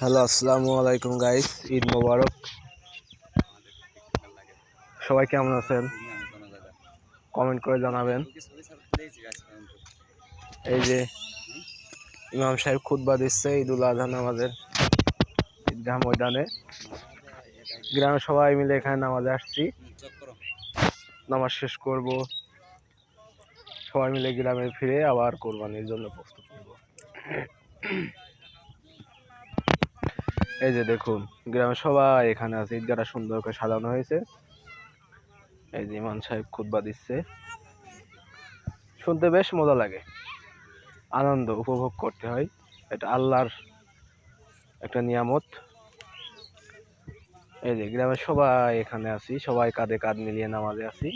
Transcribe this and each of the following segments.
Hello, আসসালামু আলাইকুম guys Eid মোবারক। সবাই কেমন আছেন? কমেন্ট করে জানাবেন। এই যে ইমাম সাহেব খুতবা দিচ্ছে ঈদুল আজহা নামাজের ঈদগাহ ময়দানে। গ্রামের সবাই মিলে এখানে নামাজে আসছি। নামাজ শেষ করব। সবাই মিলে গ্রামে ফিরে আবার কোরবানির জন্য প্রস্তুত নেব। এই যে দেখুন, গ্রামের সবাই এখানে আছে, ঈদগাহটা সুন্দর করে সাজানো হয়েছে। এই যে ইমান সাহেব খুতবা দিচ্ছে। শুনতে বেশ মজা লাগে। আনন্দ উপভোগ করতে হয়। এটা আল্লাহর একটা নিয়ামত। এই যে গ্রামের সবাই এখানে আছি, সবাই কাঁধে কাঁধ মিলিয়ে নামাজে আছি।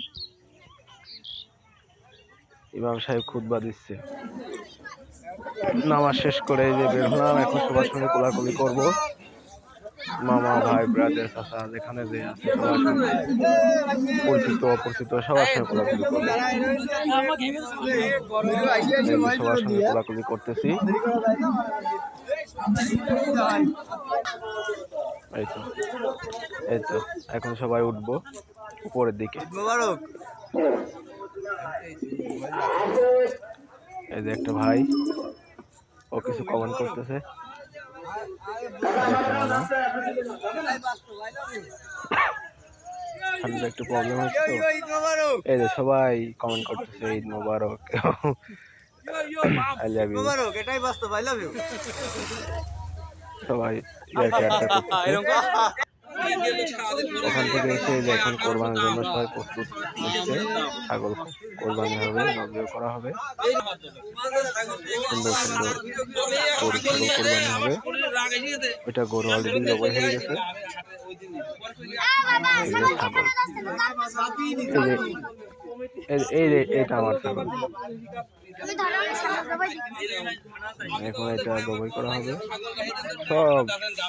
ইমাম সাহেব খুতবা দিচ্ছে। নামাজ শেষ করে এই যে বের হলাম, এখন সবার সঙ্গে কোলাকুলি করব। মামা, ভাই ব্রাদার চাচা, যেখানে যে আছে সবার সঙ্গে পরিচিত, অপরিচিত, সবার সঙ্গে কোলাকুলি সবার সঙ্গে কোলাকুলি করতেছি। এই তো এখন সবাই উঠবো উপরের দিকে। এই যে একটা ভাই, ও কিছু কমেন্ট করতেছে। দেখতে একটু প্রবলেম হচ্ছে এই যে সবাই কমেন্ট করতেছে, ঈদ মোবারক। সবাই ওখান থেকে কোরবানির জন্য সবাই প্রস্তুত ছাগল কোরবানি হবে করা হবে। সুন্দর সুন্দর কোরবানি হবে। ওইটা গরু অলরেডি জবাই হয়ে গেছে। এই যে যে এটা আমার ছাগল এখন এটা জবাই করা হবে। সব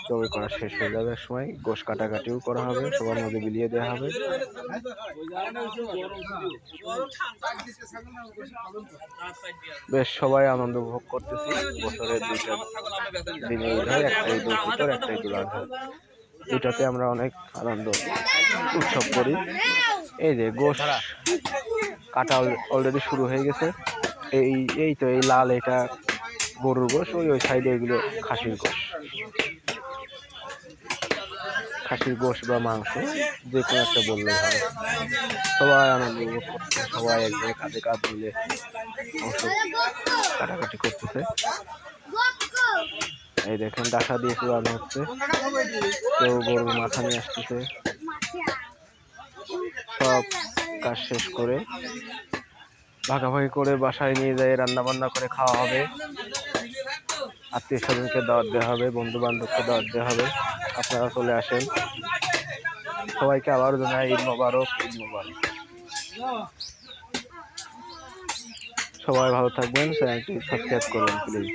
জবাই করা শেষ হয়ে যাবে সময় গোশ কাটাকাটিও করা হবে সবার মধ্যে বিলিয়ে দেওয়া হবে। বেশ সবাই আনন্দ উপভোগ করতেছি। বছরের দুইটা দিনে হয় একটা ঈদ উল ফিতর একটা ঈদুল আজহা দুটাতে আমরা অনেক আনন্দ উৎসব করি। এই যে গোশ কাটা অলরেডি শুরু হয়ে গেছে। এই এই তো এই লাল এটা গরুর গোশ, ওই ওই সাইডে এগুলো খাসির গোশ। খাসির গোশ বা মাংস, যে কোনো একটা বললেই হবে। সবাই আনন্দ করছে, সবাই এক জায়গায় কাঁধে কাঁধ মিলে কাটাকাটি করতেছে। এই দেখেন, ডাসা দিয়ে চুলানো হচ্ছে। কেউ গরুর মাথা নিয়ে আসতেছে। সব কাজ শেষ করে ভাগাভাগি করে বাসায় নিয়ে যায় রান্না বান্না করে খাওয়া হবে। আত্মীয় স্বজনকে দাওয়াত দেওয়া হবে বন্ধু বান্ধবকে দাওয়াত দেওয়া হবে। আপনারা চলে আসেন। সবাইকে আবার জানাই, ঈদ মোবারক ঈদ মোবারক। সবাই ভালো থাকবেন, চ্যানেলটি সাবস্ক্রাইব করবেন প্লিজ